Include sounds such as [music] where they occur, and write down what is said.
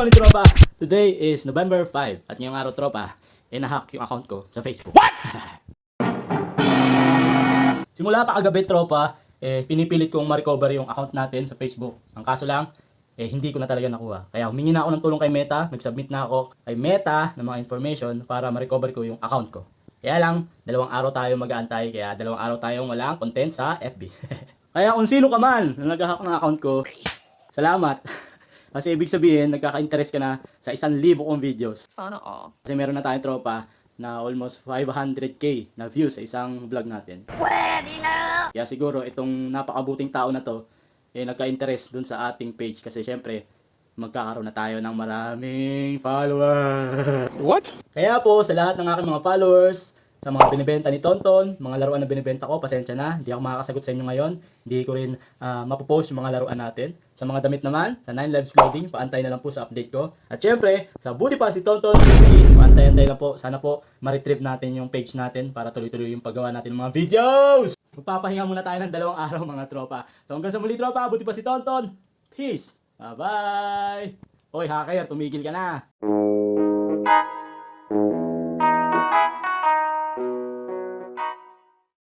morning, tropa! Today is November 5 at ngayong araw, tropa, eh nahack yung account ko sa Facebook. What? [laughs] Simula pa kagabi, tropa, eh pinipilit kong ma-recover yung account natin sa Facebook. Ang kaso lang, eh hindi ko na talaga nakuha. Kaya humingi na ako ng tulong kay Meta, nag-submit na ako kay Meta ng mga information para ma-recover ko yung account ko. Kaya lang, dalawang araw tayo mag-aantay, kaya dalawang araw tayong walang content sa FB. [laughs] kaya kung sino ka man na nag-hack ng account ko, salamat. [laughs] Kasi ibig sabihin, nagkaka-interest ka na sa isang libo kong videos. Sana all. Kasi meron na tayong tropa na almost 500k na views sa isang vlog natin. Pwede na! Kaya siguro itong napakabuting tao na to, eh nagka-interest dun sa ating page kasi syempre magkakaroon na tayo ng maraming followers. What? Kaya po sa lahat ng aking mga followers, sa mga binibenta ni Tonton, mga laruan na binibenta ko, pasensya na, hindi ako makakasagot sa inyo ngayon. Hindi ko rin ah, mapopost yung mga laruan natin. Sa mga damit naman, sa 9 Lives Clothing, paantay na lang po sa update ko. At syempre, sa Booty pa si Tonton, paantay-antay lang po. Sana po, ma-retrieve natin yung page natin para tuloy-tuloy yung paggawa natin ng mga videos! Magpapahinga muna tayo ng dalawang [laughs] araw mga tropa. So hanggang sa muli tropa, Booty pa si Tonton. Peace! Bye-bye! Hoy hacker, tumigil ka na!